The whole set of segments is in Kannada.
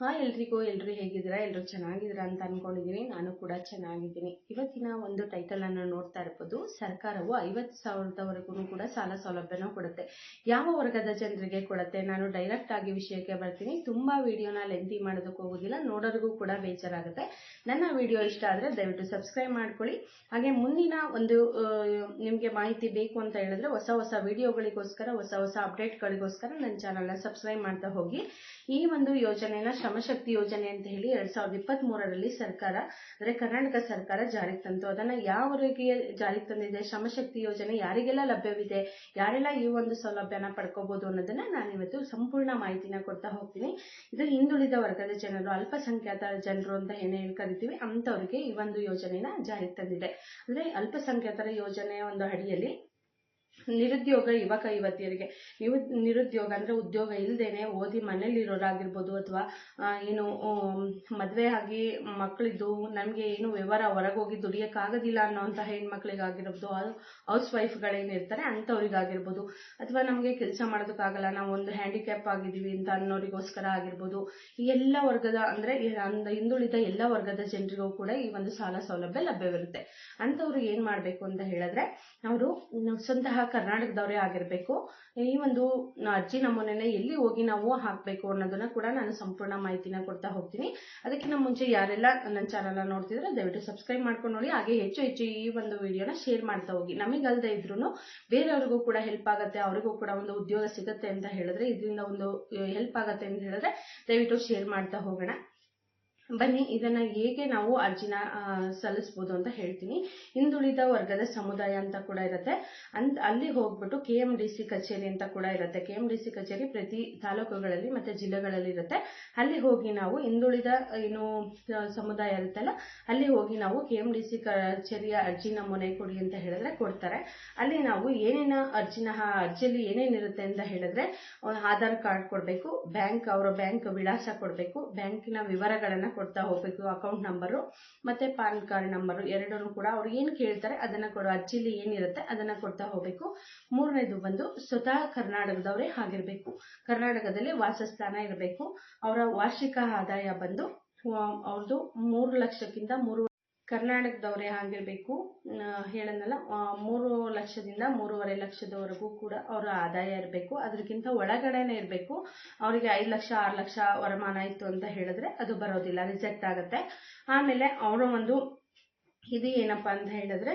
ಹಾಯ್ ಎಲ್ರಿಗೂ ಎಲ್ಲರೂ ಹೇಗಿದ್ದೀರಾ? ಎಲ್ಲರೂ ಚೆನ್ನಾಗಿದ್ದೀರಾ ಅಂತ ಅನ್ಕೊಂಡಿದ್ದೀನಿ ನಾನು ಕೂಡ ಚೆನ್ನಾಗಿದ್ದೀನಿ. ಇವತ್ತಿನ ಒಂದು ಟೈಟಲ್ ಅನ್ನು ನೋಡ್ತಾ ಇರ್ಬೋದು. ಸರ್ಕಾರವು ಐವತ್ತು ಸಾವಿರದವರೆಗೂ ಕೂಡ ಸಾಲ ಸೌಲಭ್ಯನ ಕೊಡುತ್ತೆ. ಯಾವ ವರ್ಗದ ಜನರಿಗೆ ಕೊಡುತ್ತೆ? ನಾನು ಡೈರೆಕ್ಟ್ ಆಗಿ ವಿಷಯಕ್ಕೆ ಬರ್ತೀನಿ. ತುಂಬಾ ವಿಡಿಯೋನ ಲೆಂತಿ ಮಾಡೋದಕ್ಕೆ ಹೋಗೋದಿಲ್ಲ. ನೋಡೋರಿಗೂ ಕೂಡ ಬೇಜಾರಾಗುತ್ತೆ. ನನ್ನ ವಿಡಿಯೋ ಇಷ್ಟ ಆದರೆ ದಯವಿಟ್ಟು ಸಬ್ಸ್ಕ್ರೈಬ್ ಮಾಡ್ಕೊಳ್ಳಿ. ಹಾಗೆ ಮುಂದಿನ ಒಂದು ನಿಮಗೆ ಮಾಹಿತಿ ಬೇಕು ಅಂತ ಹೇಳಿದ್ರೆ ಹೊಸ ಹೊಸ ವಿಡಿಯೋಗಳಿಗೋಸ್ಕರ, ಹೊಸ ಹೊಸ ಅಪ್ಡೇಟ್ಗಳಿಗೋಸ್ಕರ ನನ್ನ ಚಾನಲ್ನ ಸಬ್ಸ್ಕ್ರೈಬ್ ಮಾಡ್ತಾ ಹೋಗಿ. ಈ ಒಂದು ಯೋಜನೆನ ಶ್ರಮಶಕ್ತಿ ಯೋಜನೆ ಅಂತ ಹೇಳಿ ಎರಡ್ ಸಾವಿರದ ಇಪ್ಪತ್ತ್ ಮೂರರಲ್ಲಿ ಸರ್ಕಾರ, ಅಂದ್ರೆ ಕರ್ನಾಟಕ ಸರ್ಕಾರ ಜಾರಿಗೆ ತಂತು. ಅದನ್ನ ಯಾವರಿಗೆ ಜಾರಿಗೆ ತಂದಿದೆ? ಶ್ರಮಶಕ್ತಿ ಯೋಜನೆ ಯಾರಿಗೆಲ್ಲ ಲಭ್ಯವಿದೆ? ಯಾರೆಲ್ಲ ಈ ಒಂದು ಸೌಲಭ್ಯನ ಪಡ್ಕೋಬಹುದು ಅನ್ನೋದನ್ನ ನಾನು ಇವತ್ತು ಸಂಪೂರ್ಣ ಮಾಹಿತಿನ ಕೊಡ್ತಾ ಹೋಗ್ತೀನಿ. ಇದು ಹಿಂದುಳಿದ ವರ್ಗದ ಜನರು, ಅಲ್ಪಸಂಖ್ಯಾತ ಜನರು ಅಂತ ಏನೇ ಕರಿತೀವಿ ಅಂತವರಿಗೆ ಈ ಒಂದು ಯೋಜನೆನ ಜಾರಿಗೆ ತಂದಿದೆ. ಅಂದ್ರೆ ಅಲ್ಪಸಂಖ್ಯಾತರ ಯೋಜನೆಯ ಒಂದು ಅಡಿಯಲ್ಲಿ ನಿರುದ್ಯೋಗ ಯುವಕ ಯುವತಿಯರಿಗೆ. ನೀವು ನಿರುದ್ಯೋಗ ಅಂದ್ರೆ ಉದ್ಯೋಗ ಇಲ್ಲದೇನೆ ಓದಿ ಮನೇಲಿರೋರಾಗಿರ್ಬೋದು ಅಥವಾ ಏನು ಮದುವೆ ಆಗಿ ಮಕ್ಕಳಿದ್ದು ನಮಗೆ ಏನು ವ್ಯವಹಾರ ಹೊರಗೋಗಿ ದುಡಿಯೋಕ್ಕಾಗೋದಿಲ್ಲ ಅನ್ನೋಂಥ ಹೆಣ್ಮಕ್ಳಿಗಾಗಿರ್ಬೋದು ಹೌಸ್ ವೈಫ್ಗಳೇನಿರ್ತಾರೆ ಅಂಥವ್ರಿಗಾಗಿರ್ಬೋದು. ಅಥವಾ ನಮಗೆ ಕೆಲಸ ಮಾಡೋದಕ್ಕಾಗಲ್ಲ, ನಾವು ಒಂದು ಹ್ಯಾಂಡಿಕ್ಯಾಪ್ ಆಗಿದ್ದೀವಿ ಅಂತ ಅನ್ನೋರಿಗೋಸ್ಕರ ಆಗಿರ್ಬೋದು. ಈ ಎಲ್ಲ ವರ್ಗದ ಅಂದ್ರೆ ಹಿಂದುಳಿದ ಎಲ್ಲ ವರ್ಗದ ಜನರಿಗೂ ಕೂಡ ಈ ಒಂದು ಸಾಲ ಸೌಲಭ್ಯ ಲಭ್ಯವಿರುತ್ತೆ. ಅಂಥವ್ರು ಏನು ಮಾಡಬೇಕು ಅಂತ ಹೇಳಿದ್ರೆ, ಅವರು ಸ್ವತಃ ಕರ್ನಾಟಕದವರೇ ಆಗಿರಬೇಕು. ಈ ಒಂದು ಅರ್ಜಿ ನಮೂನೆನ ಎಲ್ಲಿ ಹೋಗಿ ನಾವು ಹಾಕಬೇಕು ಅನ್ನೋದನ್ನ ಕೂಡ ನಾನು ಸಂಪೂರ್ಣ ಮಾಹಿತಿನ ಕೊಡ್ತಾ ಹೋಗ್ತೀನಿ. ಅದಕ್ಕಿಂತ ಮುಂಚೆ ಯಾರೆಲ್ಲ ನನ್ನ ಚಾನಲ್ನ ನೋಡ್ತಿದ್ರೆ ದಯವಿಟ್ಟು ಸಬ್ಸ್ಕ್ರೈಬ್ ಮಾಡ್ಕೊಂಡು ನೋಡಿ. ಹಾಗೆ ಹೆಚ್ಚು ಹೆಚ್ಚು ಈ ಒಂದು ವಿಡಿಯೋನ ಶೇರ್ ಮಾಡ್ತಾ ಹೋಗಿ. ನಮಗಲ್ಲದೆ ಇದ್ರೂ ಬೇರೆಯವ್ರಿಗೂ ಕೂಡ ಹೆಲ್ಪ್ ಆಗುತ್ತೆ, ಅವರಿಗೂ ಕೂಡ ಒಂದು ಉದ್ಯೋಗ ಸಿಗುತ್ತೆ ಅಂತ ಹೇಳಿದ್ರೆ, ಇದರಿಂದ ಒಂದು ಹೆಲ್ಪ್ ಆಗುತ್ತೆ ಅಂತ ಹೇಳಿದ್ರೆ ದಯವಿಟ್ಟು ಶೇರ್ ಮಾಡ್ತಾ ಹೋಗೋಣ. ಬನ್ನಿ, ಇದನ್ನ ಹೇಗೆ ನಾವು ಅರ್ಜಿನ ಸಲ್ಲಿಸ್ಬೋದು ಅಂತ ಹೇಳ್ತೀನಿ. ಹಿಂದುಳಿದ ವರ್ಗದ ಸಮುದಾಯ ಅಂತ ಕೂಡ ಇರುತ್ತೆ. ಅಂತ, ಅಲ್ಲಿ ಹೋಗ್ಬಿಟ್ಟು ಕೆ ಎಂ ಡಿ ಸಿ ಕಚೇರಿ ಅಂತ ಕೂಡ ಇರುತ್ತೆ. ಕೆ ಎಂ ಡಿ ಸಿ ಕಚೇರಿ ಪ್ರತಿ ತಾಲೂಕುಗಳಲ್ಲಿ ಮತ್ತೆ ಜಿಲ್ಲೆಗಳಲ್ಲಿ ಇರುತ್ತೆ. ಅಲ್ಲಿ ಹೋಗಿ ನಾವು ಹಿಂದುಳಿದ, ಏನು ಸಮುದಾಯ ಇರುತ್ತಲ್ಲ, ಅಲ್ಲಿ ಹೋಗಿ ನಾವು ಕೆ ಎಂ ಡಿ ಸಿ ಕಚೇರಿಯ ಅರ್ಜಿ ನಮೂನೆ ಕೊಡಿ ಅಂತ ಹೇಳಿದ್ರೆ ಕೊಡ್ತಾರೆ. ಅಲ್ಲಿ ನಾವು ಏನೇನ ಅರ್ಜಿನ ಅರ್ಜಿಯಲ್ಲಿ ಏನೇನಿರುತ್ತೆ ಅಂತ ಹೇಳಿದ್ರೆ ಆಧಾರ್ ಕಾರ್ಡ್ ಕೊಡಬೇಕು, ಬ್ಯಾಂಕ್, ಅವರ ಬ್ಯಾಂಕ್ ವಿಳಾಸ ಕೊಡಬೇಕು, ಬ್ಯಾಂಕಿನ ವಿವರಗಳನ್ನ ಕೊಡ್ತಾ ಹೋಗ್ಬೇಕು ಅಕೌಂಟ್ ನಂಬರು ಮತ್ತೆ ಪಾನ್ ಕಾರ್ಡ್ ನಂಬರು ಎರಡನ್ನೂ ಕೂಡ ಅವ್ರು ಏನು ಕೇಳ್ತಾರೆ ಅದನ್ನ ಕೊಡೋ ಅರ್ಜಿಲಿ ಏನಿರುತ್ತೆ ಅದನ್ನ ಕೊಡ್ತಾ ಹೋಗ್ಬೇಕು. ಮೂರನೇದು ಬಂದು ಸ್ವತಃ ಕರ್ನಾಟಕದವರೇ ಆಗಿರ್ಬೇಕು. ಕರ್ನಾಟಕದಲ್ಲಿ ವಾಸಸ್ಥಾನ ಇರಬೇಕು. ಅವರ ವಾರ್ಷಿಕ ಆದಾಯ ಬಂದು ಅವ್ರದ್ದು ಮೂರು ಲಕ್ಷಕ್ಕಿಂತ ಮೂರು ಕರ್ನಾಟಕದವರೇ ಆಗಿರಬೇಕು. ಹೇಳನಲ್ಲ ಮೂರು ಲಕ್ಷದಿಂದ ಮೂರುವರೆ ಲಕ್ಷದವರೆಗೂ ಕೂಡ ಅವರ ಆದಾಯ ಇರಬೇಕು. ಅದಕ್ಕಿಂತ ಒಳಗಡೆನೆ ಇರಬೇಕು. ಅವರಿಗೆ ಐದು ಲಕ್ಷ, ಆರು ಲಕ್ಷ ವರಮಾನ ಇತ್ತು ಅಂತ ಹೇಳಿದ್ರೆ ಅದು ಬರೋದಿಲ್ಲ, ರಿಜೆಕ್ಟ್ ಆಗುತ್ತೆ. ಆಮೇಲೆ ಅವರ ಒಂದು ಇದು ಏನಪ್ಪ ಅಂತ ಹೇಳಿದ್ರೆ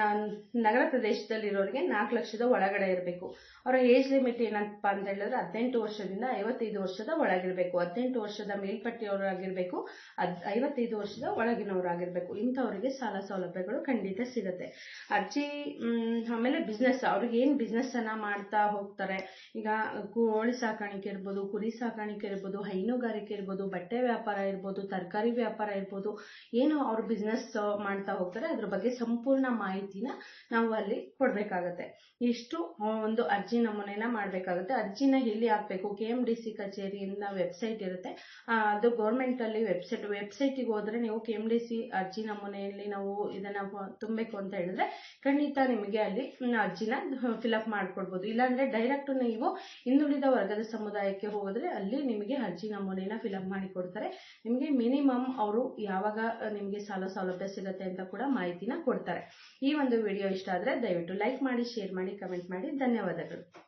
ನಾನು ನಗರ ಪ್ರದೇಶದಲ್ಲಿರೋರಿಗೆ ನಾಲ್ಕು ಲಕ್ಷದ ಒಳಗಡೆ ಇರಬೇಕು. ಅವರ ಏಜ್ ಲಿಮಿಟ್ ಏನಪ್ಪ ಅಂತ ಹೇಳಿದ್ರೆ ಹದಿನೆಂಟು ವರ್ಷದಿಂದ ಐವತ್ತೈದು ವರ್ಷದ ಒಳಗಿರಬೇಕು. ಹದಿನೆಂಟು ವರ್ಷದ ಮೇಲ್ಪಟ್ಟಿಯವರಾಗಿರ್ಬೇಕು. ಅದ್ ಐವತ್ತೈದು ವರ್ಷದ ಒಳಗಿನವರಾಗಿರ್ಬೇಕು. ಇಂಥವರಿಗೆ ಸಾಲ ಸೌಲಭ್ಯಗಳು ಖಂಡಿತ ಸಿಗುತ್ತೆ. ಅರ್ಜಿ ಆಮೇಲೆ ಬಿಸ್ನೆಸ್ ಅವ್ರಿಗೆ ಏನು ಬಿಸ್ನೆಸ್ ಅನ್ನ ಮಾಡ್ತಾ ಹೋಗ್ತಾರೆ? ಈಗ ಕೋಳಿ ಸಾಕಾಣಿಕೆ ಇರ್ಬೋದು, ಕುರಿ ಸಾಕಾಣಿಕೆ ಇರ್ಬೋದು, ಹೈನುಗಾರಿಕೆ ಇರ್ಬೋದು, ಬಟ್ಟೆ ವ್ಯಾಪಾರ ಇರ್ಬೋದು, ತರಕಾರಿ ವ್ಯಾಪಾರ ಇರ್ಬೋದು, ಏನು ಅವ್ರ ಬಿಸ್ನೆಸ್ ಮಾಡ್ತಾ ಹೋಗ್ತಾರೆ. ಅದ್ರ ಬಗ್ಗೆ ಸಂಪೂರ್ಣ ಮಾಹಿತಿನ ನಾವು ಅಲ್ಲಿ ಕೊಡ್ಬೇಕಾಗತ್ತೆ. ಇಷ್ಟು ಒಂದು ಅರ್ಜಿ ನಮೂನೆನ ಮಾಡಬೇಕಾಗುತ್ತೆ. ಅರ್ಜಿನ ಎಲ್ಲಿ ಹಾಕ್ಬೇಕು? ಕೆ ಎಂ ಡಿ ಸಿ ಕಚೇರಿಯಿಂದ ವೆಬ್ಸೈಟ್ ಇರುತ್ತೆ. ಅದು ಗೌರ್ಮೆಂಟ್ ಅಲ್ಲಿ ವೆಬ್ಸೈಟ್, ವೆಬ್ಸೈಟಿಗೆ ಹೋದ್ರೆ ನೀವು ಕೆ ಎಂ ಡಿ ಸಿ ಅರ್ಜಿ ನಮೂನೆಯಲ್ಲಿ ನಾವು ಇದನ್ನ ತುಂಬಬೇಕು ಅಂತ ಹೇಳಿದ್ರೆ ಖಂಡಿತ ನಿಮಗೆ ಅಲ್ಲಿ ಅರ್ಜಿನ ಫಿಲಪ್ ಮಾಡ್ಕೊಡ್ಬೋದು. ಇಲ್ಲಾಂದ್ರೆ ಡೈರೆಕ್ಟ್ ನೀವು ಹಿಂದುಳಿದ ವರ್ಗದ ಸಮುದಾಯಕ್ಕೆ ಹೋದ್ರೆ ಅಲ್ಲಿ ನಿಮಗೆ ಅರ್ಜಿ ನಮೂನೆನ ಫಿಲಪ್ ಮಾಡಿ ಕೊಡ್ತಾರೆ ನಿಮಗೆ ಮಿನಿಮಮ್ ಅವರು ಯಾವಾಗ ನಿಮಗೆ ಸಾಲ ಸೌಲಭ್ಯ ಸಿಗುತ್ತೆ ಅಂತ ಕೂಡ ಮಾಹಿತಿನ ಕೊಡ್ತಾರೆ. ಈ ಒಂದು ವಿಡಿಯೋ ಇಷ್ಟ ಆದರೆ ದಯವಿಟ್ಟು ಲೈಕ್ ಮಾಡಿ ಶೇರ್ ಮಾಡಿ ಕಮೆಂಟ್ ಮಾಡಿ. ಧನ್ಯವಾದಗಳು.